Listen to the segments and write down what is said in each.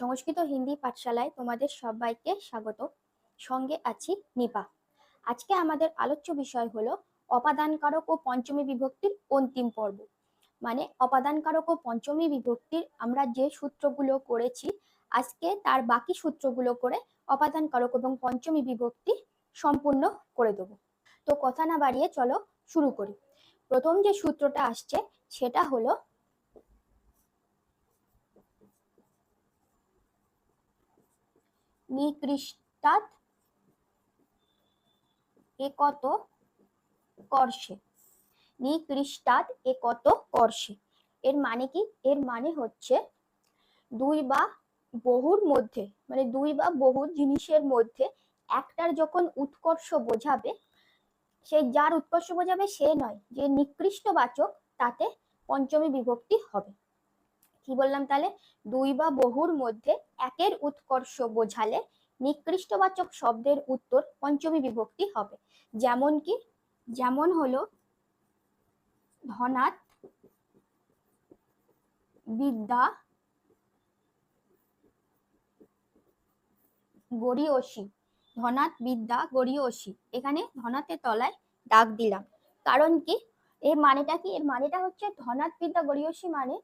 সংস্কৃত হিন্দি পাঠশালায় তোমাদের সবাইকে স্বাগত। সঙ্গে আছি নিপা। আজকে আমাদের আলোচ্য বিষয় হলো অপাদানকারক ও পঞ্চমী বিভক্তির অন্তিম পর্ব। মানে অপাদানকারক ও পঞ্চমী বিভক্তির আমরা যে সূত্রগুলো করেছি, আজকে তার বাকি সূত্রগুলো করে অপাদানকারক এবং পঞ্চমী বিভক্তি সম্পূর্ণ করে দেবো। তো কথা না বাড়িয়ে চলো শুরু করি। প্রথম যে সূত্রটা আসছে, সেটা হলো নিকৃষ্টাৎ একত কর্ষে নিকৃষ্টাৎ একত কর্ষে এর মানে কি? এর মানে হচ্ছে দুই বা বহুর মধ্যে মানে দুই বা বহু জিনিসের মধ্যে একটার যখন উৎকর্ষ বোঝাবে সেই যার উৎকর্ষ বোঝাবে সে নয়, যে নিকৃষ্ট বাচক তাতে পঞ্চমী বিভক্তি হবে। কি বললাম তাহলে? দুই বা বহুর মধ্যে একের উৎকর্ষ বোঝালে নিকৃষ্টবাচক শব্দের উত্তর পঞ্চমী বিভক্তি হবে। যেমন কি? যেমন হলো ধনাত বিদ্যা গড়িয়সী। ধনাত বিদ্যা গড়িয়সী। এখানে ধনাতের তলায় দাগ দিলাম। কারণ কি? এর মানেটা কি? এর মানেটা হচ্ছে ধনাত বিদ্যা গড়িয়সী মানে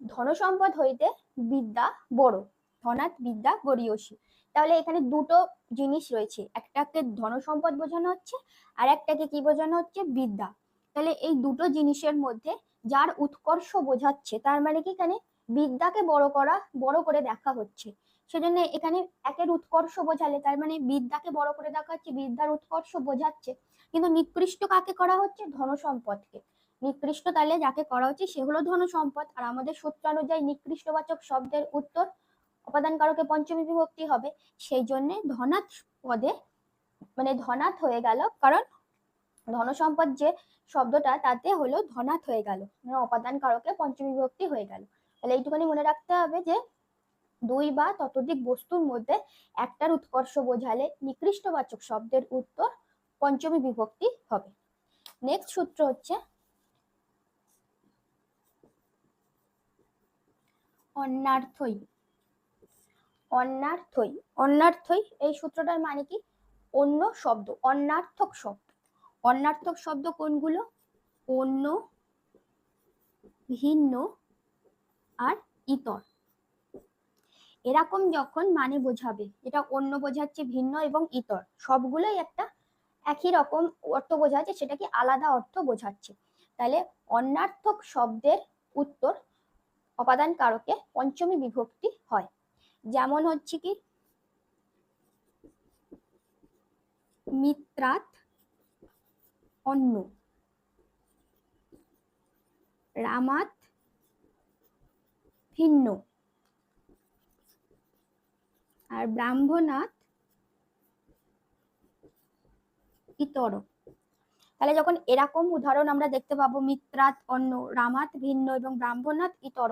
ধনসম্পদ হইতে বিদ্যা বড় ধনাত বিদ্যা গড়িয়সী তাহলে এখানে দুটো জিনিস রয়েছে, একটাকে ধনসম্পদ বোঝানো হচ্ছে আর একটাকে কি বোঝানো হচ্ছে? বিদ্যা। তাহলে এই দুটো জিনিসের মধ্যে যার উৎকর্ষ বোঝাচ্ছে, তার মানে কি এখানে? বিদ্যাকে বড় করা, বড় করে দেখা হচ্ছে। সেজন্য এখানে একের উৎকর্ষ বোঝালে, তার মানে বিদ্যাকে বড় করে দেখা হচ্ছে, বিদ্যার উৎকর্ষ বোঝাচ্ছে। কিন্তু নিকৃষ্ট কাকে করা হচ্ছে? ধনসম্পদকে। নিকৃষ্ট তাহলে যাকে করা হচ্ছে সে হলো ধন সম্পদ। আর আমাদের সূত্রানুযায়ী নিকৃষ্টবাচক শব্দের উত্তর উপাদান কারকে পঞ্চমী বিভক্তি হবে। সেই জন্য ধনাৎ পদে মানে ধনাৎ হয়ে গেল, কারণ ধনসম্পদ যে শব্দটা তাতে হলো ধনাৎ হয়ে গেল মানে অপাদান কারকে পঞ্চমী বিভক্তি হয়ে গেল। তাহলে এইটুখানি মনে রাখতে হবে যে দুই বা ততোধিক বস্তুর মধ্যে একটার উৎকর্ষ বোঝালে নিকৃষ্টবাচক শব্দের উত্তর পঞ্চমী বিভক্তি হবে। নেক্সট সূত্র হচ্ছে অন্যার্থই। অন্যার্থই। অন্যার্থই, এই সূত্রটার মানে কি? অন্য শব্দ, অন্যার্থক শব্দ। অন্যার্থক শব্দ কোনগুলো? অন্য, ভিন্ন আর ইতর। এরকম যখন মানে বোঝাবে, এটা অন্য বোঝাচ্ছে ভিন্ন এবং ইতর। সবগুলোই একটা একই রকম অর্থ বোঝাচ্ছে সেটা কি আলাদা অর্থ বোঝাচ্ছে। তাহলে অন্যার্থক শব্দের উত্তর অপাদান কারকে পঞ্চমী বিভক্তি হয়। যেমন হচ্ছে কি, মিত্রাত অন্য রামাত ভিন্ন, আর ব্রাহ্মণাত ইতর। তাহলে যখন এরকম উদাহরণ আমরা দেখতে পাবো, মিত্রাত, অন্য, রামাত, ভিন্ন এবং ব্রাহ্মণাত ইতর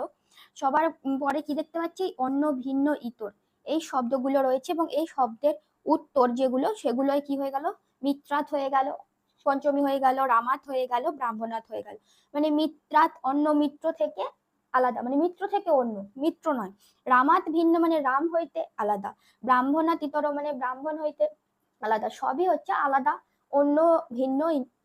সবার পরে কি দেখতে পাচ্ছি? অন্য, ভিন্ন, ইতর। এই শব্দগুলো রয়েছে এবং এই শব্দের উত্তর যেগুলো, সেগুলোই কি হয়ে গেল? মিত্রাত হয়ে গেল, পঞ্চমী হয়ে গেল, রামাত হয়ে গেল, ব্রাহ্মণাত হয়ে গেল। মানে মিত্রাত অন্য, মিত্র থেকে আলাদা। মানে মিত্র থেকে অন্য, মিত্র নয়। রামাত ভিন্ন মানে রাম হইতে আলাদা। ব্রাহ্মণাত ইতর মানে ব্রাহ্মণ হইতে আলাদা। সবই হচ্ছে আলাদা, অন্য, ভিন্ন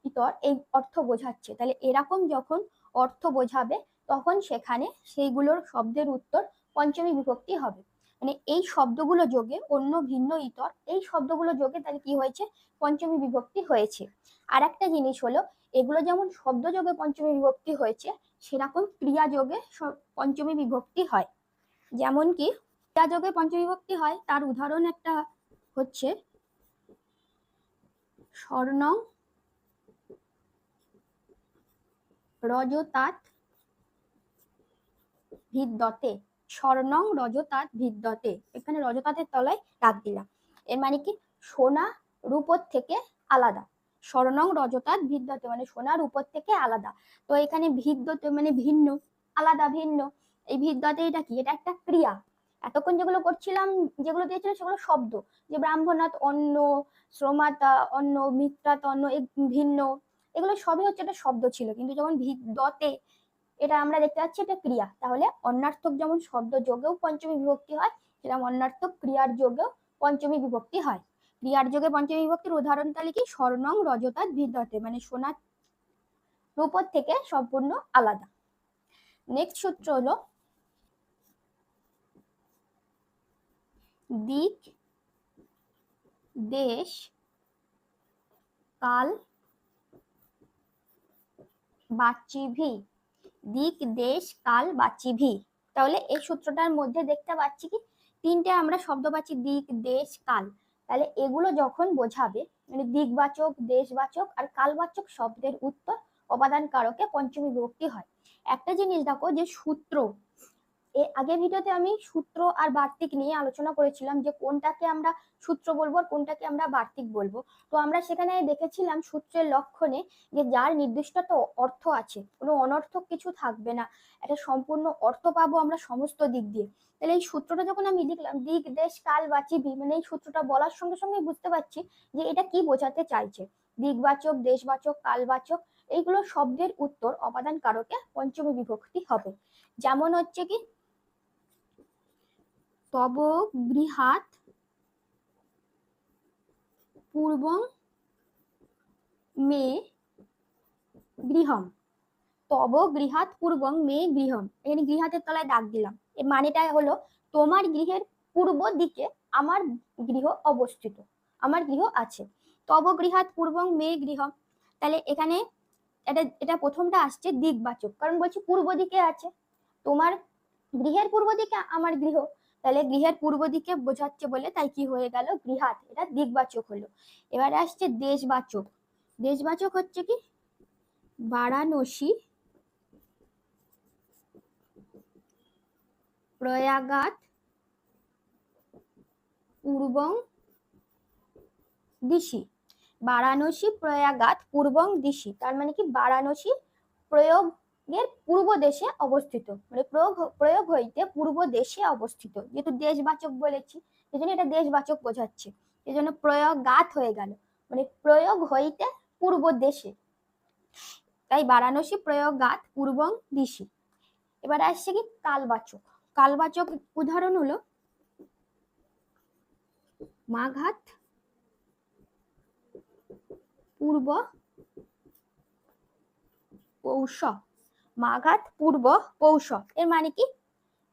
ইতর এই অর্থ বোঝাচ্ছে। তাহলে এরকম যখন অর্থ বোঝাবে, তখন সেখানে সেইগুলোর শব্দের উত্তর পঞ্চমী বিভক্তি হবে। মানে এই শব্দগুলো যোগে অন্য ভিন্ন ইতর, এই শব্দগুলো যোগে তাহলে কি হয়েছে? পঞ্চমী বিভক্তি হয়েছে। আর একটা জিনিস হলো, এগুলো যেমন শব্দ যোগে পঞ্চমী বিভক্তি হয়েছে, সেরকম ক্রিয়া যোগে পঞ্চমী বিভক্তি হয়। যেমন কি, ক্রিয়া যোগে পঞ্চমী বিভক্তি হয়, তার উদাহরণ একটা হচ্ছে, স্বর্ণ রজতাত ভিদ্যতে, স্বর্ণং রজতাত ভিদ্যতে। এখানে রজতাতের তলায় রাখ দিলাম। এর মানে কি? সোনা রূপর থেকে আলাদা। স্বর্ণং রজতাত ভিদ্যতে মানে সোনা রূপর থেকে আলাদা। তো এখানে ভিদ্যতে মানে ভিন্ন, আলাদা ভিন্ন। এই ভিদ্যতে এটা কি? এটা একটা ক্রিয়া। এতক্ষণ যেগুলো করছিলাম, যেগুলো দিয়েছিল সেগুলো শব্দ। যে ব্রাহ্মণাত অন্য শ্রমাতা অন্য মিত্রাত অন্য ভিন্ন। এগুলো সবই হচ্ছে একটা শব্দ ছিল। কিন্তু যখন ভিদ্যতে এটা আমরা দেখতে পাচ্ছি এটা ক্রিয়া, তাহলে অন্যার্থক যেমন শব্দ যোগেও পঞ্চমী বিভক্তি হয়, সেরকম অন্যার্থক ক্রিয়ার যোগেও পঞ্চমী বিভক্তি হয়। ক্রিয়ার যোগে পঞ্চমী বিভক্তির উদাহরণ তাহলে কি? স্বর্ণং রজতাৎ ভিদ্যতে মানে সোনা রূপর থেকে সম্পূর্ণ আলাদা। নেক্সট সূত্র হলো দিক, দেশ, কাল বাচিভি। দিক, দেশ, কাল, বাচিভি। তাহলে এই সূত্রটার মধ্যে দেখতে পাচ্ছি কি? তিনটে আমরা শব্দ পাচ্ছি, দিক, দেশ, কাল। তাহলে এগুলো যখন বোঝাবে মানে দিকবাচক, দেশবাচক আর কালবাচক শব্দের উত্তর অবাদান কারকে পঞ্চমী বিভক্তি হয়। একটা জিনিস দেখো যে সূত্র এর আগের ভিডিওতে আমি সূত্র আর বার্তিক নিয়ে আলোচনা করেছিলাম যে কোনটাকে আমরা সূত্র বলব আর কোনটাকে আমরা বার্তিক বলব। তো আমরা সেখানে দেখেছিলাম সূত্রের লক্ষণে যে যার নির্দিষ্ট তো অর্থ আছে, কোনো অনর্থক কিছু থাকবে না, একটা সম্পূর্ণ অর্থ পাবো আমরা সমস্ত দিক দিয়ে। তাহলে এই সূত্রটা যখন আমি লিখলাম, দিক, দেশ, কাল বাচিবি মানে এই সূত্রটা বলার সঙ্গে সঙ্গে বুঝতে পারছি যে এটা কি বোঝাতে চাইছে। দিকবাচক, দেশবাচক, কালবাচক, এইগুলো শব্দের উত্তর অপাদান কারকে পঞ্চমী বিভক্তি হবে। যেমন হচ্ছে কি তব গৃহাত পূর্ব মে গৃহম। তব গৃহাত পূর্বং মে গৃহম। এখানে গৃহাতের তলায় ডাক দিলাম। এর মানেটা হলো, তোমার গৃহের পূর্ব দিকে আমার গৃহ অবস্থিত, আমার গৃহ আছে। তব গৃহাত পূর্বং মে গৃহম। তাহলে এখানে এটা এটা প্রথমটা আসছে দিকবাচক। কারণ বলছি পূর্ব দিকে আছে, তোমার গৃহের পূর্ব দিকে আমার গৃহ। তাহলে গৃহের পূর্ব দিকে বোঝাচ্ছে বলে তাই কি হয়ে গেল? গৃহাত। এটা দিকবাচক হলো। এবারে আসছে দেশবাচক। দেশবাচক হচ্ছে কি? বারাণসী, প্রয়াগাত, পূর্বং দিশি। বারাণসী, প্রয়াগাত, পূর্বং দিশি। তার মানে কি? বারাণসী প্রয়োগের পূর্ব দেশে অবস্থিত। মানে প্রয়োগ প্রয়োগ হইতে পূর্ব দেশে অবস্থিত। যেহেতু দেশবাচক বলেছি এই জন্য এটা দেশবাচক বোঝাচ্ছে। এই জন্য প্রয়োগাত হয়ে গেল। মানে প্রয়োগ হইতে পূর্ব দেশে। তাই বারাণসী প্রয়োগ গাত পূর্বং দিশি। এবার আসছে কি কালবাচক। কালবাচক উদাহরণ হলো, মাঘাত পূর্ব পৌষ। মাঘাত পূর্ব পৌষ। এর মানে কি?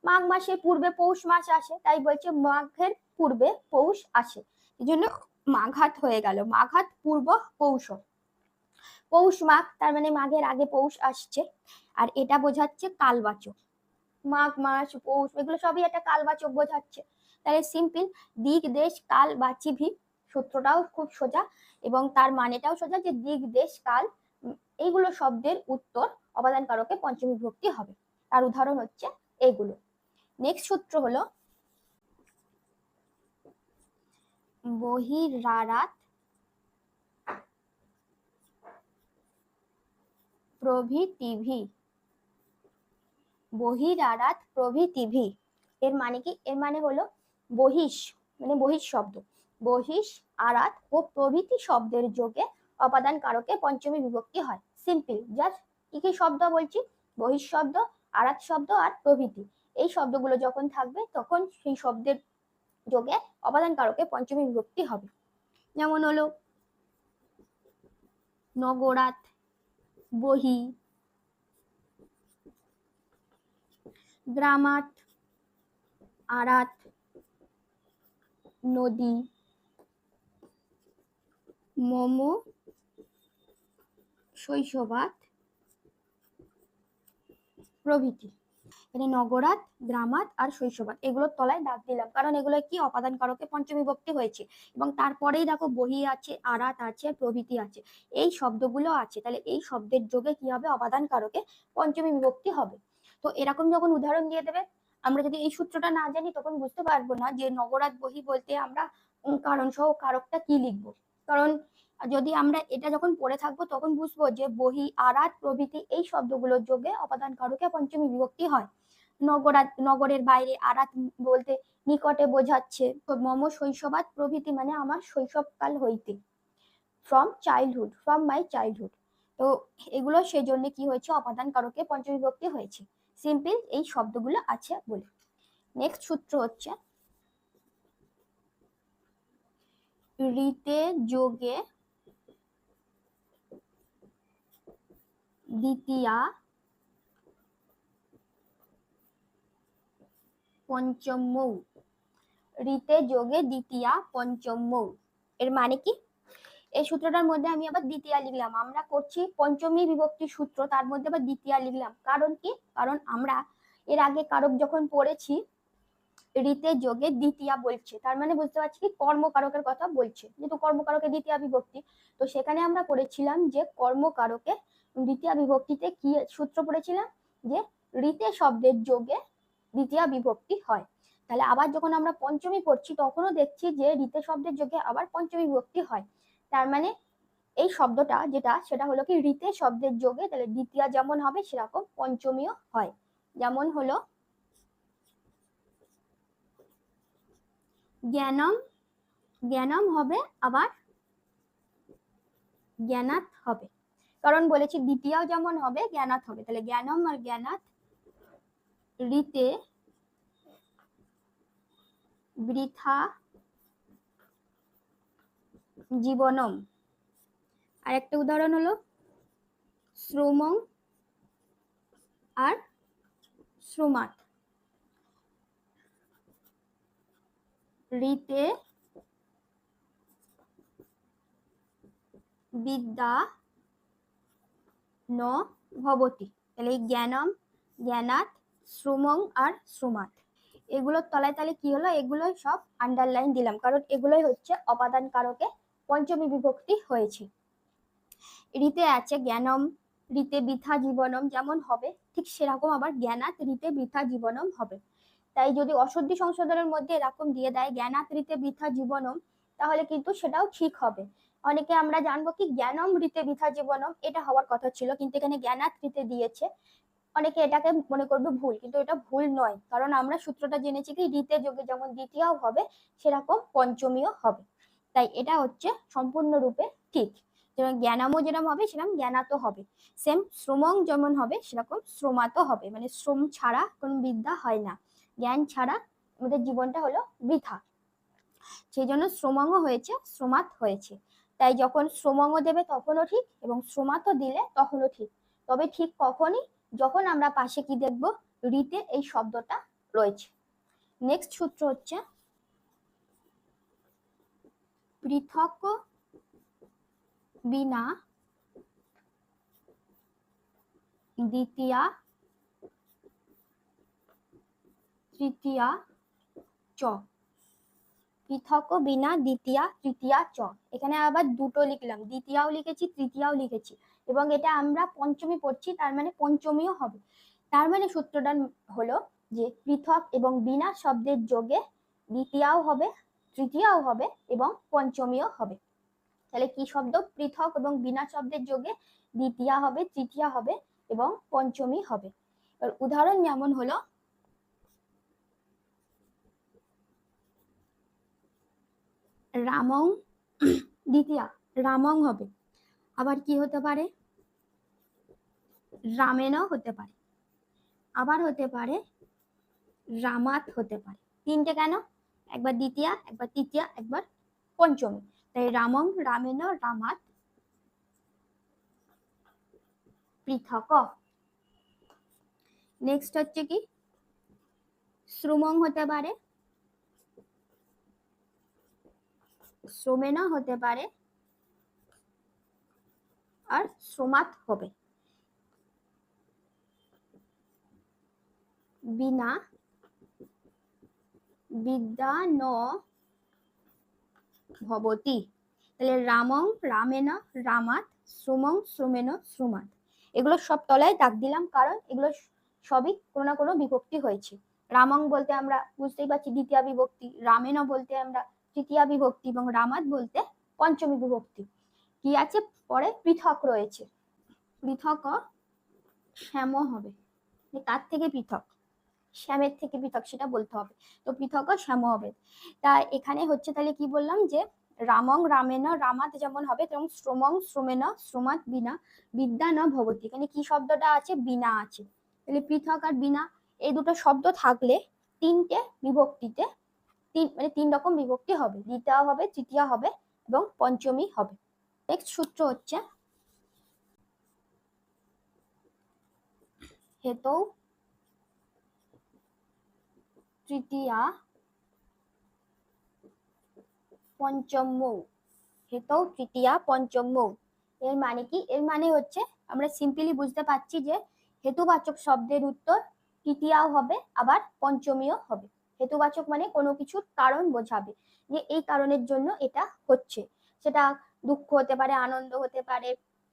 মাঘ মাসের পূর্বে পৌষ মাস আসে, তাই বলছে মাঘের পূর্বে পৌষ আসে। এই জন্য মাঘাত হয়ে গেল, মাঘাত পূর্ব পৌষ। পৌষ মাঘ, তার মানে মাঘের আগে পৌষ আসছে, আর এটা বোঝাচ্ছে কালবাচক। মাঘ মাস, পৌষ, এগুলো সবই একটা কালবাচক বোঝাচ্ছে। তাহলে সিম্পল, দিক, দেশ, কাল বাচিভি সূত্রটাও খুব সোজা, এবং তার মানেটাও সোজা যে দিক, দেশ, কাল এইগুলো শব্দের উত্তর অপাদান কারকে পঞ্চমী বিভক্তি হবে। তার উদাহরণ হচ্ছে এইগুলো নেক্সট সূত্র হলো, বহিরারাত প্রভৃতিভি। বহিরারাত প্রভৃতিভি। এর মানে কি? এর মানে হলো বহিষ মানে বহিষ শব্দ। বহিষ, আরাত ও প্রভৃতি শব্দের যোগে অপাদান কারকে পঞ্চমী বিভক্তি হয়। সিম্পল জাস্ট কি কি শব্দ বলছি বহিষ শব্দ, আরাত শব্দ আর প্রভৃতি। এই শব্দগুলো যখন থাকবে, তখন সেই শব্দের যোগে অপাদান কারকে পঞ্চমী বিভক্তি হবে। যেমন হলো, নগরাত, বহি, গ্রামাত, আরাত, নদী, মোমো, শৈশবাত প্রভৃতি। এখানে নগরাত, গ্রামাত আর শৈশবাত, এগুলোর তলায় দাগ দিলাম। কারণ এগুলো কি? অপাদান কারকে পঞ্চমী বিভক্তি হয়েছে। এবং তারপরেই দেখো বহি আছে, আরাত আছে, প্রভৃতি আছে। এই শব্দগুলো আছে। তাহলে এই শব্দের যোগে কি হবে? অপাদান কারকে পঞ্চমী বিভক্তি হবে। তো এরকম যখন উদাহরণ দিয়ে দেবে, আমরা যদি এই সূত্রটা না জানি, তখন বুঝতে পারব না যে নগরাত বহি বলতে আমরা কারণ সহ কারকটা কি লিখব। কারণ যদি আমরা এটা যখন পড়ে থাকব, তখন বুঝব যে বহি, আরাত প্রভৃতি এই শব্দগুলোর যোগে অপাদান কারকে পঞ্চমী বিভক্তি হয়। নগরাত নগরের বাইরে আরাত বলতে নিকটে বোঝাচ্ছে মম শৈশবাত প্রভৃতি মানে আমার শৈশবকাল হইতে। From childhood, from my childhood. তো এগুলো সেই জন্য কি হয়েছে? অপাদান কারকে পঞ্চবিভক্তি হয়েছে। সিম্পল এই শব্দগুলো আছে বলে। নেক্সট সূত্র হচ্ছে রিতে যোগে দ্বিতীয়া, পঞ্চম। মৌ রিতে যোগে দ্বিতীয়া, পঞ্চম। মৌ এর মানে কি? এই সূত্রটার মধ্যে আমি আবার দ্বিতীয়া লিখলাম। আমরা করছি পঞ্চমী বিভক্তি সূত্র, তার মধ্যে আবার দ্বিতীয়া লিখলাম। কারণ কি? কারণ আমরা এর আগে কারক যখন পড়েছি রিতে যোগে দ্বিতীয়া বলছে। তার মানে বুঝতে পারছি কি? কর্মকারকের কথা বলছে। যেহেতু কর্মকারকে দ্বিতীয় বিভক্তি, তো সেখানে আমরা পড়েছিলাম যে কর্মকারকে দ্বিতীয় বিভক্তিতে কি সূত্র পড়েছিলাম? যে রিতে শব্দের যোগে দ্বিতীয় বিভক্তি হয়। তাহলে আবার যখন আমরা পঞ্চমী পড়ছি, তখনও দেখছি যে রিতে শব্দের যোগে আবার পঞ্চমী বিভক্তি হয়। তার মানে এই শব্দটা যেটা, সেটা হলো কি রিতে শব্দের যোগে, তাহলে দ্বিতীয় যেমন হবে, সেরকম পঞ্চমীও হয়। যেমন হলো, জ্ঞানম জ্ঞানম হবে, আবার জ্ঞানাত হবে। কারণ বলেছি দ্বিতীয় যেমন হবে জ্ঞানাত হবে। তাহলে জ্ঞানম আর জ্ঞানাত রিতে বৃথা জীবনম। আর একটা উদাহরণ হলো শ্রমং আর শ্রমাত। রিতে বিদ্যা ন ভবতি, তাহলে এই জ্ঞানম, জ্ঞানাত, শ্রমং আর শ্রমাত। এগুলোর তলায় তাহলে কি হলো? এগুলোই সব আন্ডারলাইন দিলাম, কারণ এগুলোই হচ্ছে অপাদান কারকে পঞ্চমী বিভক্তি হয়েছে। রিতে আছে জ্ঞানম, রিতে বৃথা জীবনম, যেমন হবে, ঠিক সেরকম আবার জ্ঞানাত রিতে বৃথা জীবনম হবে। তাই যদি অশুদ্ধি সংশোধনের মধ্যে এরকম দিয়ে দেয়, জ্ঞানাত রিতে বৃথা জীবনম, তাহলে কিন্তু সেটাও ঠিক হবে। অনেকে আমরা জানব কি জ্ঞানম রিতে বৃথা জীবনম, এটা হওয়ার কথা ছিল, কিন্তু এখানে জ্ঞানাত রিতে দিয়েছে। অনেকে এটাকে মনে করবে ভুল, কিন্তু এটা ভুল নয়, কারণ আমরা সূত্রটা জেনেছি কি রিতে যোগে যেমন দ্বিতীয় হবে, সেরকম পঞ্চমীও হবে। তাই এটা হচ্ছে সম্পূর্ণরূপে ঠিক। যেমন জ্ঞানামও যেরকম হবে সেরকম জ্ঞানাতো হবে। সেম শ্রমং যেমন হবে, সেরকম শ্রমাতো হবে। মানে শ্রম ছাড়া কোনো বিদ্যা হয় না। জ্ঞান ছাড়া আমাদের জীবনটা হলো বৃথা। সেই জন্য শ্রমঙ্গ হয়েছে শ্রমাত হয়েছে। তাই যখন শ্রমঙ্গ দেবে তখনও ঠিক এবং শ্রমাতও দিলে তখনও ঠিক। তবে ঠিক কখনই যখন আমরা পাশে কি দেখব? রিতে এই শব্দটা রয়েছে। নেক্সট সূত্র হচ্ছে পৃথক বিনা দ্বিতীয়া তৃতীয়া চ। পৃথক বিনা দ্বিতীয়া, তৃতীয়া, চ। এখানে আবার দুটো লিখলাম, দ্বিতীয়াও লিখেছি, তৃতীয়াও লিখেছি। এবং এটা আমরা পঞ্চমী পড়ছি, তার মানে পঞ্চমীও হবে। তার মানে সূত্রটা হলো যে পৃথক এবং বিনা শব্দের যোগে দ্বিতীয়াও হবে, তৃতীয়াও হবে এবং পঞ্চমীও হবে। তাহলে কি শব্দ? পৃথক এবং বিনা শব্দের যোগে দ্বিতীয়া হবে, তৃতীয়া হবে এবং পঞ্চমী হবে। উদাহরণ যেমন হলো রামং, দ্বিতীয়া, রামং হবে। আবার কি হতে পারে? রামেনও হতে পারে। আবার হতে পারে রামাত হতে পারে। তিনটে কেন? একবার দ্বিতীয়া, একবার তৃতীয়া, একবার পঞ্চমী। তাই রামং রামেন রামাত পৃথক। নেক্সট হচ্ছে কি? শ্রুমং হতে পারে। শ্রমেন হতে পারে আর শ্রমাত হবে। বিনা বিদ্যা ন ভবতি তাহলে রামং রামেন রামাত শ্রুমং শ্রমেন শ্রুমাত এগুলো সব তলায় দাগ দিলাম কারণ এগুলো সবই কোনো না কোনো বিভক্তি হয়েছে। রামং বলতে আমরা বুঝতেই পারছি, দ্বিতীয় বিভক্তি। রামেন বলতে আমরা তৃতীয় বিভক্তি এবং রামাত বলতে পঞ্চমী বিভক্তি। কি আছে? পরে পৃথক রয়েছে। পৃথক শ্যাম হবে। তার থেকে পৃথক? শ্যামের থেকে পৃথক সেটা বলতে হবে। তো পৃথক শ্যাম হবে। তা এখানে হচ্ছে তাহলে কি বললাম যে, রামং রামেন রামাত যেমন হবে, তেমন শ্রমং শ্রমেন শ্রমাত বিনা, বিদ্যা ন ভবতী। এখানে কি শব্দটা আছে? বিনা আছে। তাহলে পৃথক আর বিনা, এই দুটো শব্দ থাকলে তিনটে বিভক্তিতে তিন মানে তিন রকম বিভক্তি হবে। দ্বিতীয় হবে, তৃতীয় হবে এবং পঞ্চমী হবে। নেক্সট সূত্র হচ্ছে হেতৌ তৃতীয়া পঞ্চম। হেতৌ তৃতীয়া পঞ্চম। এর মানে কি? এর মানে হচ্ছে আমরা সিম্পলি বুঝতে পারছি যে হেতুবাচক শব্দের উত্তর তৃতীয়াও হবে, আবার পঞ্চমীও হবে। হেতুবাচক মানে কোনো কিছুর কারণ বোঝাবে যে এই কারণের জন্য এটা হচ্ছে। সেটা দুঃখ হতে পারে, আনন্দ হতে পারে,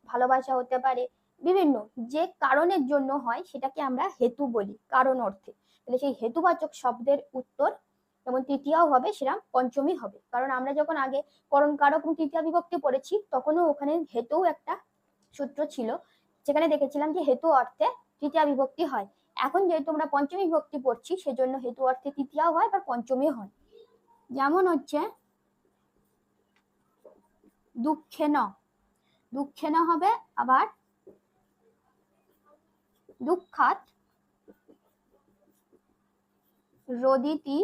ভালোবাসা হতে পারে, বিভিন্ন যে কারণের জন্য হয় সেটাকে আমরা হেতু বলি কারণ অর্থে। তাহলে সেই হেতুবাচক শব্দের উত্তর যেমন তৃতীয়াও হবে সেরকম পঞ্চমী হবে। কারণ আমরা যখন আগে করণ কারক এবং তৃতীয় বিভক্তি পড়েছি, তখনও ওখানে হেতু একটা সূত্র ছিল। সেখানে দেখেছিলাম যে হেতু অর্থে তৃতীয় বিভক্তি হয়। এখন যেহেতু আমরা পঞ্চমী বিভক্তি পড়ছি, সেজন্য হেতু অর্থে তৃতীয়াও হয় বা পঞ্চমী হয়। যেমন হচ্ছে, দুঃখে ন। দুঃখে ন হবে আবার দুঃখাত রদিতি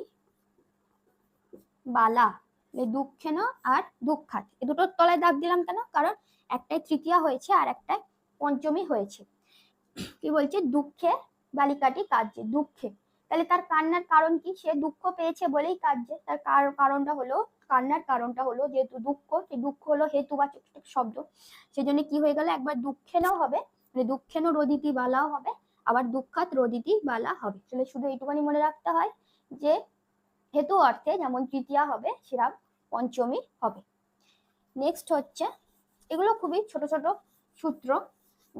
বালা। এই দুঃখেন আর দুঃখাত। এই দুটোর তলায় দাগ দিলাম কেন? কারণ একটাই তৃতীয়া হয়েছে আর একটাই পঞ্চমী হয়েছে। কি বলছে? দুঃখে বালিকাটি কাঁদছে দুঃখে। তাহলে তার কান্নার কারণ কি? সে দুঃখ পেয়েছে বলেই কাঁদছে। তার কার- কারণটা হলো, কান্নার কারণটা হলো যেহেতু দুঃখ সেই দুঃখ হলো হেতুবাচক শব্দ। সেজন্য কি হয়ে গেল? একবার দুঃখেনও হবে মানে দুঃখেনও রদিতি বালাও হবে, আবার দুঃখাত রদিতি বালা হবে। তাহলে শুধু এইটুখানি মনে রাখতে হয় যে, হেতু অর্থে যেমন তৃতীয়া হবে, সেরাম পঞ্চমী হবে। নেক্সট হচ্ছে, এগুলো খুবই ছোট ছোট সূত্র।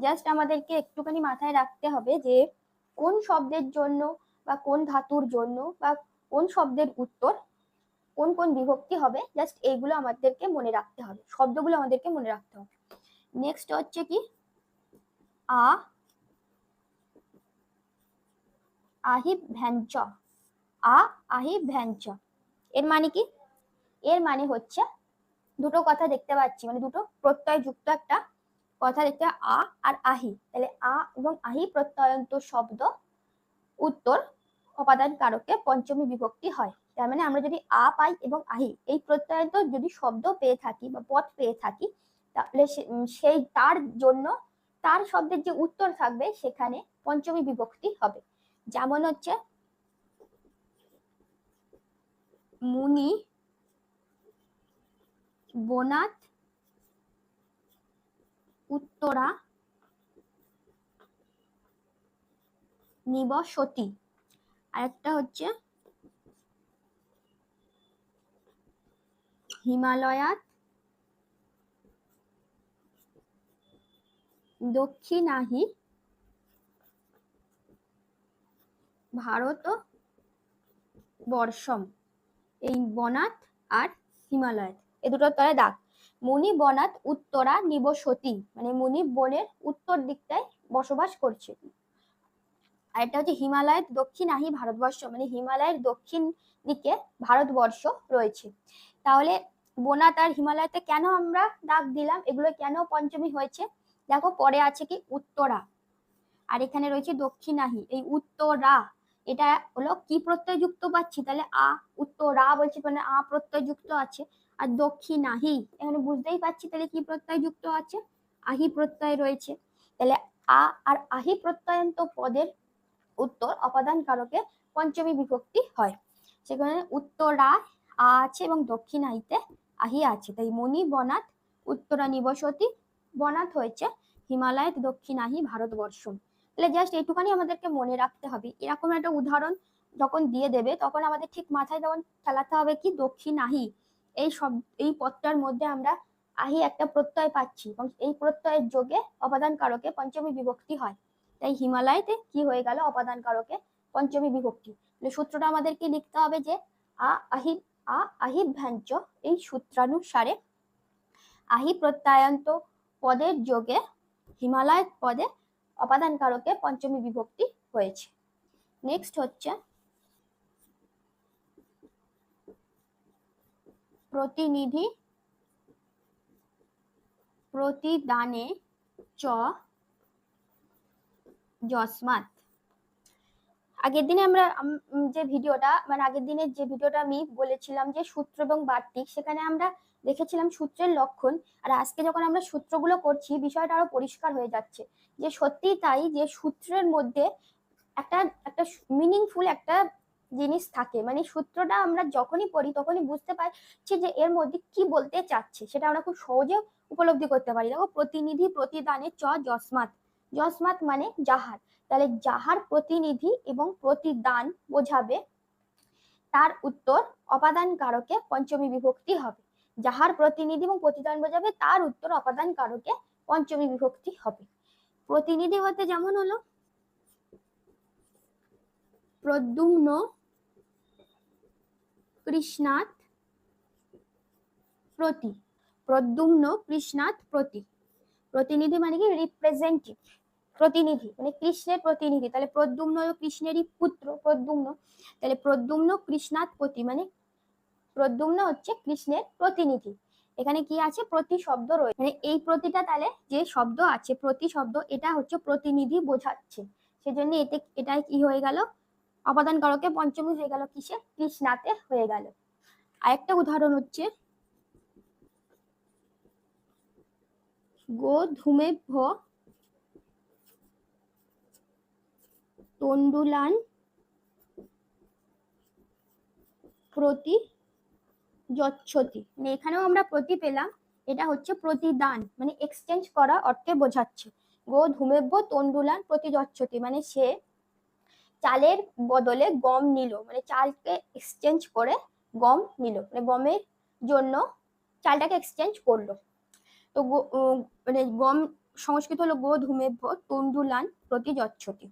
জাস্ট আমাদেরকে একটুখানি মাথায় রাখতে হবে যে কোন শব্দের জন্য বা কোন ধাতুর জন্য বা কোন শব্দের উত্তর, কোন কোন বিভক্তি হবে জাস্ট এইগুলো আমাদেরকে মনে রাখতে হবে। শব্দগুলো আমাদেরকে মনে রাখতে হবে। নেক্সট হচ্ছে কি? আ আহি ভ্যাঞ্চ আ আহি ভ্যাঞ্চ এর মানে কি? এর মানে হচ্ছে, দুটো কথা দেখতে পাচ্ছি মানে দুটো প্রত্যয় যুক্ত একটা কথা দেখতে আ আর আহি। তাহলে আ এবং আহি প্রত্যয়ন্ত শব্দ উত্তর উপাদান কারকে পঞ্চমী বিভক্তি হয়। তার মানে আমরা যদি আ পাই এবং আহি, এই প্রত্যয়ন্ত যদি শব্দ পেয়ে থাকি বা পদ পেয়ে থাকি, তাহলে সেই তার জন্য, তার শব্দের যে উত্তর থাকবে, সেখানে পঞ্চমী বিভক্তি হবে। যেমন হচ্ছে, মুনি বনাত উত্তরা নিবসতি আরেকটা হচ্ছে হিমালয়াত, দক্ষিণাহি, ভারত বর্ষম। এই বনাত আর হিমালয়াত। এ দুটোর তলায় দাগ। মুনি বনাত উত্তরা নিবসতি। মানে মুনি বনের উত্তর দিকটায় বসবাস করছে আর এটা হচ্ছে হিমালয়ের দক্ষিণ, আহি ভারতবর্ষ। মানে হিমালয়ের দক্ষিণ দিকে ভারতবর্ষ রয়েছে। তাহলে বোনাত আর হিমালয়তে কেন আমরা ডাক দিলাম? এগুলো কেন পঞ্চমী হয়েছে? দেখো, পরে আছে কি? উত্তরা। আর এখানে রয়েছে দক্ষিণাহি এই উত্তরা, এটা হলো কি প্রত্যয় যুক্ত পাচ্ছি? তাহলে আ, উত্তরা বলছি মানে আ প্রত্যয় যুক্ত আছে। আর দক্ষিণ দক্ষিণাহি এখানে বুঝতেই পারছি তাহলে কি প্রত্যয় যুক্ত আছে? আহি প্রত্যয় রয়েছে। তাহলে আ আর আহি প্রত্যয়ন্ত পদের উত্তর অপাদান কারকে পঞ্চমী বিভক্তি হয়। সেখানে উত্তরা আ আছে এবং দক্ষিণাহিতে আহি আছে। তাই মণি, বনাত, উত্তরা নিবসতি, বনাত হয়েছে হিমালয়ের দক্ষিণাহি ভারতবর্ষ। তাহলে জাস্ট এইটুখানি আমাদেরকে মনে রাখতে হবে। এরকম একটা উদাহরণ যখন দিয়ে দেবে, তখন আমাদের ঠিক মাথায় তখন খেলাতে হবে কি দক্ষিণ দক্ষিণাহি এই সব, এই পদটার মধ্যে আমরা আহি একটা প্রত্যয় পাচ্ছি এবং এই প্রত্যয়ের যোগে অপাদান কারকে পঞ্চমী বিভক্তি হয়। তাই হিমালয়তে কি হয়ে গেল? অপাদান কারকে পঞ্চমী বিভক্তি। সূত্রটা আমাদেরকে লিখতে হবে যে আ আহি, আ আহিভ্যাঞ্চ এই সূত্রানুসারে আহি প্রত্যয়ান্ত পদের যোগে হিমালয় পদে অপাদান কারকে পঞ্চমী বিভক্তি হয়েছে। নেক্সট হচ্ছে প্রতিনিধি প্রতিদানে চ যস্মাৎ আগের দিনে আমরা যে ভিডিওটা মানে আগের দিনের যে ভিডিওটা আমি বলেছিলাম যে সূত্র এবং বার্তিক সেখানে আমরা দেখেছিলাম সূত্রের লক্ষণ, আর আজকে যখন আমরা সূত্রগুলো করছি, বিষয়টা আরও পরিষ্কার হয়ে যাচ্ছে। যে সত্যি তাই যে সূত্রের মধ্যে একটা একটা মিনিংফুল একটা জিনিস থাকে। মানে সূত্রটা আমরা যখনই পড়ি তখনই বুঝতে পারছি যে এর মধ্যে কি বলতে চাচ্ছে। সেটা আমরা খুব সহজে উপলব্ধি করতে পারি। দেখো, প্রতিনিধি, প্রতিদানে চ, যস্মাৎ। যস্মাৎ মানে যাহার। তাহলে যাহার প্রতিনিধি এবং প্রতিদান বোঝাবে, তার উত্তর অপাদান কারকে পঞ্চমী বিভক্তি হবে। যাহার প্রতিনিধি এবং প্রতিদান বোঝাবে, তার উত্তর অপাদান কারকে পঞ্চমী বিভক্তি হবে। প্রতিনিধি হতে যেমন হলো, প্রদ্যুম্ন কৃষ্ণাথ প্রতি। প্রদ্যুম্ন কৃষ্ণাথ প্রতি। প্রতিনিধি মানে কি? রিপ্রেজেন্টেটিভ প্রতিনিধি মানে কৃষ্ণের প্রতিনিধি। তাহলে প্রদ্যুম্ন কৃষ্ণেরই পুত্র, প্রদ্যুম্ন। তাহলে প্রদ্যুম্ন কৃষ্ণাথ প্রতি মানে প্রদ্যুম্ন হচ্ছে কৃষ্ণের প্রতিনিধি। এখানে কি আছে? প্রতি শব্দ রয়েছে। মানে এই প্রতিটা তাহলে যে শব্দ আছে প্রতি শব্দ এটা হচ্ছে প্রতিনিধি বোঝাচ্ছে। সেজন্য এতে এটাই কি হয়ে গেল? অপাদান কারকে পঞ্চমী হয়ে গেল কিসে কৃষ্ণাতে হয়ে গেল। আরেকটা উদাহরণ হচ্ছে, গো ধুমে ভ তন্ডুলান প্রতি যচ্ছতি। মানে এখানেও আমরা প্রতি পেলাম, এটা হচ্ছে প্রতিদান মানে এক্সচেঞ্জ করা অর্থে বোঝাচ্ছে। গো ধুমেভ্য তন্ডুলান প্রতি যচ্ছতি মানে সে চালের বদলে গম নিল। মানে চালকে এক্সচেঞ্জ করে গম নিল। মানে গমের জন্য চালটাকে এক্সচেঞ্জ করল। তো মানে গম সংস্কৃত হলো গো ধুমেভ্য তন্ডুলান প্রতি যচ্ছতি।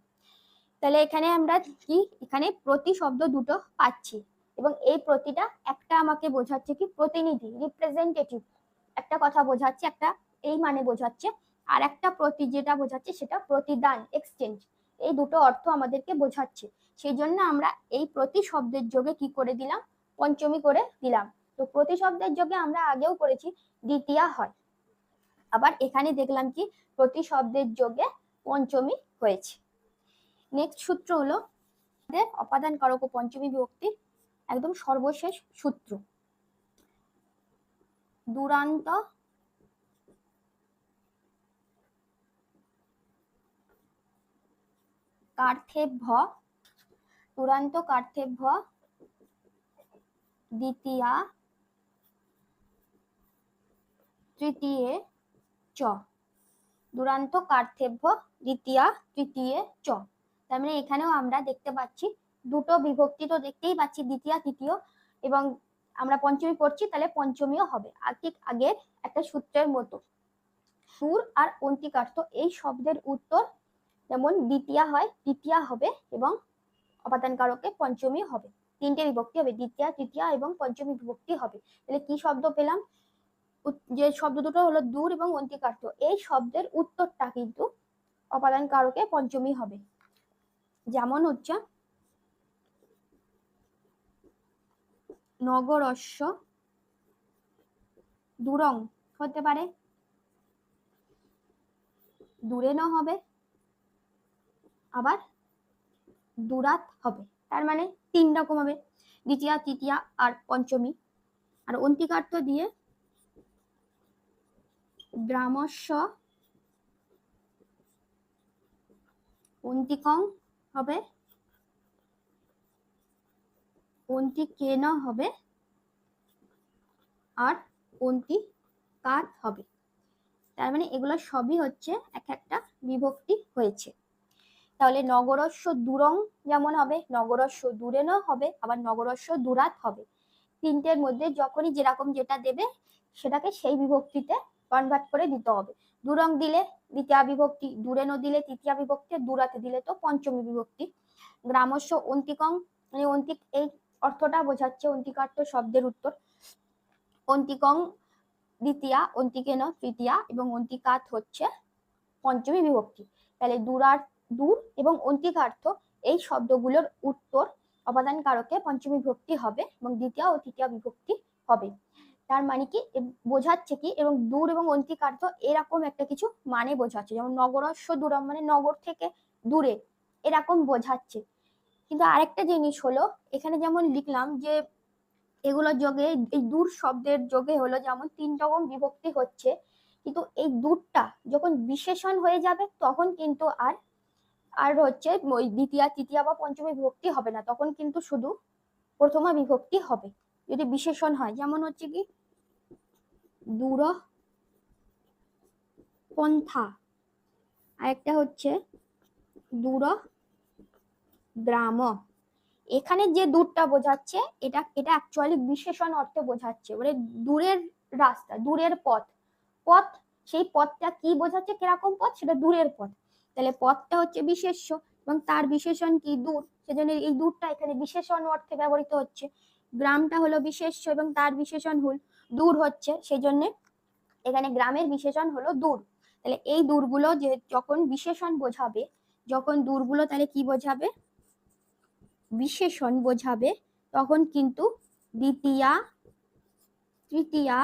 তাহলে এখানে আমরা কি? এখানে প্রতি শব্দ দুটো পাচ্ছি। এবং এই প্রতিটা একটা আমাকে বোঝাচ্ছে কি? প্রতিনিধি রিপ্রেজেন্টেটিভ একটা কথা বোঝাচ্ছে, একটা এই মানে বোঝাচ্ছে। আর একটা প্রতি যেটা বোঝাচ্ছে সেটা প্রতিদান এক্সচেঞ্জ এই দুটো অর্থ আমাদেরকে বোঝাচ্ছে। সেই জন্য আমরা এই প্রতি শব্দের যোগে কি করে দিলাম? পঞ্চমী করে দিলাম। তো প্রতি শব্দের যোগে আমরা আগেও করেছি, দ্বিতীয়া হয়। আবার এখানে দেখলাম কি? প্রতি শব্দের যোগে পঞ্চমী হয়েছে। নেক্সট সূত্র হলো অপাদান কারক ও পঞ্চমী বিভক্তির একদম সর্বশেষ সূত্র। দুরান্ত কার্থেভ্য, দুরান্ত কার্থেভ্য, দ্বিতীয়া, তৃতীয়ে চ। দুরান্ত কার্থেভ্য, দ্বিতীয়া, তৃতীয়ে চ। তার মানে এখানেও আমরা দেখতে পাচ্ছি, দুটো বিভক্তি তো দেখতেই পাচ্ছি, দ্বিতীয়, তৃতীয়, এবং আমরা পঞ্চমী পড়ছি, তাহলে পঞ্চমীও হবে। ঠিক আগের একটা সূত্রের মতো। সুর আর অন্তিকার্থ এই শব্দের উত্তর যেমন দ্বিতীয়া হয়, তৃতীয়া হবে এবং অপাদান কারকে পঞ্চমী হবে। তিনটে বিভক্তি হবে, দ্বিতীয়া, তৃতীয়া এবং পঞ্চমী বিভক্তি হবে। তাহলে কি শব্দ পেলাম? যে শব্দ দুটো হলো দূর এবং অন্তিকার্থ এই শব্দের উত্তরটা কিন্তু অপাদান কারকে পঞ্চমী হবে। যেমন হচ্ছে, নগরস্য দুরং হতে পারে। দূরে ন হবে। আবার দুরাত হবে। তার মানে তিন রকম হবে। দ্বিতীয়া, তৃতীয়া আর পঞ্চমী। আর অন্তিকার্থ দিয়ে গ্রামস্য অন্তিকং হবে অন্তি কেন হবে আর অন্তি কাত হবে। তার মানে এগুলো সবই হচ্ছে এক একটা বিভক্তি হয়েছে। তাহলে নগরস্য দুরং যেমন হবে, নগরস্য দূরেন হবে, আবার নগরস্য দুরাত হবে। তিনটের মধ্যে যখনই যেরকম যেটা দেবে, সেটাকে সেই বিভক্তিতে কনভার্ট করে দিতে হবে। দুরং দিলে দ্বিতীয় বিভক্তি দূরেন দিলে তৃতীয় বিভক্তি, দূরাতে দিলে তো পঞ্চমী বিভক্তি। গ্রামস্য অন্তিকং মানে অন্তিক এই অর্থটা বোঝাচ্ছে অন্তিকার্থ শব্দের উত্তর। অন্তিকং দ্বিতীয়া, অন্তিকেন তৃতীয়া এবং অন্তিকাত হচ্ছে পঞ্চমী বিভক্তি। তাহলে দূরার দূর এবং অন্তিকার্থ এই শব্দগুলোর উত্তর অপাদান কারকে পঞ্চমী বিভক্তি হবে এবং দ্বিতীয় ও তৃতীয় বিভক্তি হবে। তার মানে কি? বোঝাচ্ছে কি? এবং দূর এবং অন্তিকার্থ এরকম একটা কিছু মানে বোঝাচ্ছে। যেমন নগরস্য দূরম মানে নগর থেকে দূরে এরকম বোঝাচ্ছে। কিন্তু আরেকটা জিনিস হলো, এখানে যেমন লিখলাম যে এগুলোর যোগে, এই দূর শব্দের যোগে হলো যেমন তিন রকম বিভক্তি হচ্ছে, কিন্তু এই দূরটা যখন বিশেষণ হয়ে যাবে তখন কিন্তু আর আর হচ্ছে ওই দ্বিতীয়, তৃতীয় বা পঞ্চমী বিভক্তি হবে না। তখন কিন্তু শুধু প্রথমা বিভক্তি হবে। যদি বিশেষণ হয়, যেমন হচ্ছে কি, দূর পন্থা, আরেকটা হচ্ছে দূর গ্রাম। এখানে যে দূরটা বোঝাচ্ছে, এটা এটা অ্যাকচুয়ালি বিশেষণ অর্থে বোঝাচ্ছে। মানে দূরের রাস্তা, দূরের পথ। পথ, সেই পথটা কি বোঝাচ্ছে? কীরকম পথ? সেটা দূরের পথ। তাহলে পথটা হচ্ছে বিশেষ্য এবং তার বিশেষণ কি? দূর। সেজন্য এই দূরটা এখানে বিশেষণ অর্থে ব্যবহৃত হচ্ছে। গ্রামটা হলো বিশেষ্য এবং তার বিশেষণ হল। দূর হচ্ছে সেই জন্য এখানে গ্রামের বিশেষণ হলো দূর। তাহলে এই দূরগুলো যে যখন বিশেষণ বোঝাবে, যখন দূরগুলো তাহলে কি বোঝাবে? বিশেষণ বোঝাবে, তখন কিন্তু দ্বিতীয়া, তৃতীয়া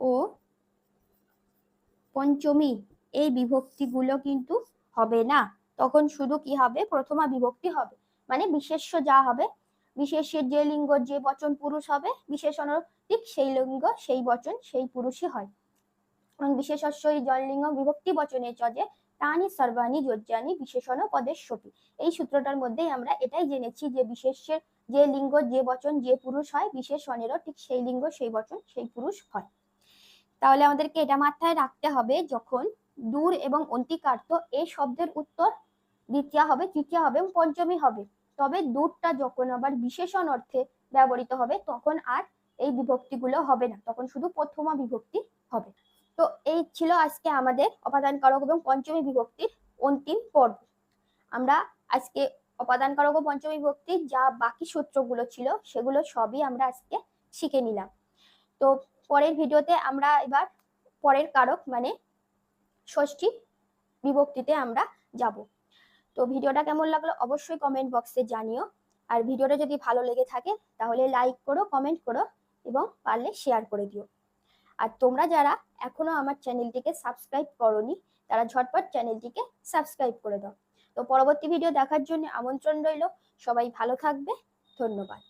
ও পঞ্চমী এই বিভক্তিগুলো কিন্তু হবে না। তখন শুধু কি হবে? প্রথমা বিভক্তি হবে। মানে বিশেষ্য যা হবে বিশেষের যে লিঙ্গ, যে বচন পুরুষ হবে, বিশেষণ ঠিক সেই লিঙ্গ, সেই বচন, সেই পুরুষই হয়। এবং বিশেষস্য জনলিঙ্গ বিভক্তি বচনে চজে, তানি সর্বাণী যোজ্জানি বিশেষণ পদেশ্বপি এই সূত্রটার মধ্যেই আমরা এটাই জেনেছি যে বিশেষের যে লিঙ্গ, যে বচন, যে পুরুষ হয়, বিশেষণেরও ঠিক সেই লিঙ্গ, সেই বচন, সেই পুরুষ হয়। তাহলে আমাদেরকে এটা মাথায় রাখতে হবে যখন দূর এবং অন্তিকার্থ এই শব্দের উত্তর দ্বিতীয় হবে, তৃতীয় হবে এবং পঞ্চমী হবে। তবে দূরটা যখন আবার বিশেষণ অর্থে ব্যবহৃত হবে, তখন আর এই বিভক্তিগুলো হবে না। তখন শুধু প্রথমা বিভক্তি হবে। তো এই ছিল আজকে আমাদের অপাদান কারক এবং পঞ্চমী বিভক্তির অন্তিম পর্ব। আমরা আজকে অপাদান কারক ও পঞ্চমী বিভক্তির যা বাকি সূত্রগুলো ছিল, সেগুলো সবই আমরা আজকে শিখে নিলাম। তো পরের ভিডিওতে আমরা এবার পরের কারক মানে ষষ্ঠী বিভক্তিতে আমরা যাব। তো ভিডিওটা কেমন লাগল অবশ্যই কমেন্ট বক্সে জানিও। আর ভিডিওটা যদি ভালো লেগে থাকে তাহলে লাইক করো কমেন্ট করো এবং পারলে শেয়ার করে দিও। আর তোমরা যারা এখনও আমার চ্যানেলটিকে সাবস্ক্রাইব করনি, তারা ঝটপট চ্যানেলটিকে সাবস্ক্রাইব করে দাও। তো পরবর্তী ভিডিও দেখার জন্য আমন্ত্রণ রইল। সবাই ভালো থাকবে। ধন্যবাদ।